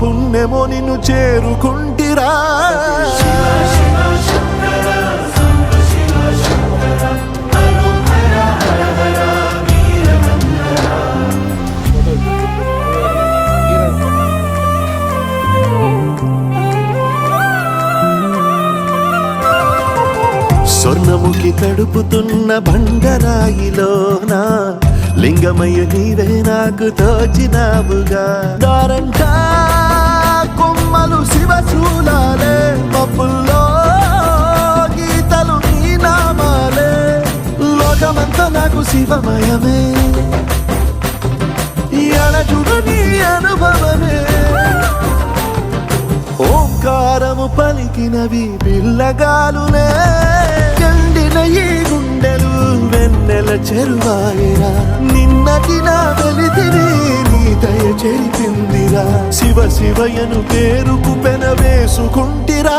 పుణ్యమో నిన్ను చేరుకుంటిరా. స్వర్ణముఖి తడుపుతున్న బండరాయిలోన లింగమయ్య నీవే నాకు తోచినావుగా. దారంగా వసూలాలే శివశూలాలే మబ్బుల్లో గీతలు నీ నామాలే. లోకమంతా నాకు శివమయమే. ఎడచుడు నీ అనుభవమే. ఓంకారము పలికినవి పిల్లగాలులే. ఎండిన ఈ గుండెలు వెన్నెల చెరువాయరా. నిన్నటి నా వెలితిని నీ దయ చేరిపిందిరా శివ శివయను పేరుకు పెన వేసుకుంటిరా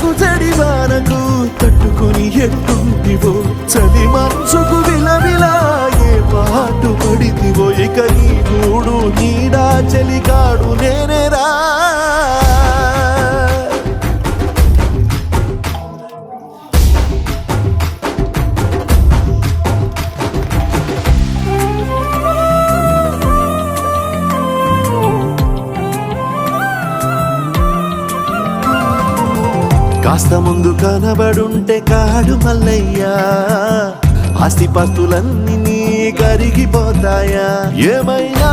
ఎండకు చెడి వానకు తట్టుకొని ఎట్టుంటివో చలి మనసుకు విలవిలా ఏ పాటు పడితివో ఇక నీ గూడు నీడా చలికాడునే కాస్త ముందు కనబడుంటే కాడు మల్లయ్యా. ఆస్తిపాస్తులన్నీ నీ కరిగిపోతాయా? ఏమైనా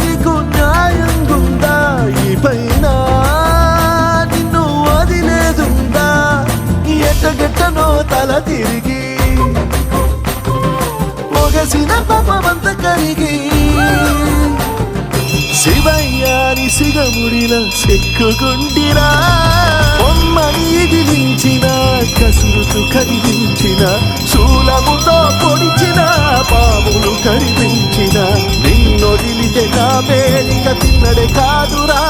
నీకు న్యాయం ఉందా ఈ పైన నిన్ను వదిలేదుందా? ఎట్టగెట్టనో తల తిరిగి. మొగసిన పాపమంత కరిగి. శివయ్యాని సిగముడిలా సిక్కుకుంటిరా బొమ్మని ఎదిరించిన కసురుతు కదిలించిన శూలముతో పొడిచిన పాములు కరిపించిన నిన్నొదిలితే నా పేరిక తిన్నడే కాదురా.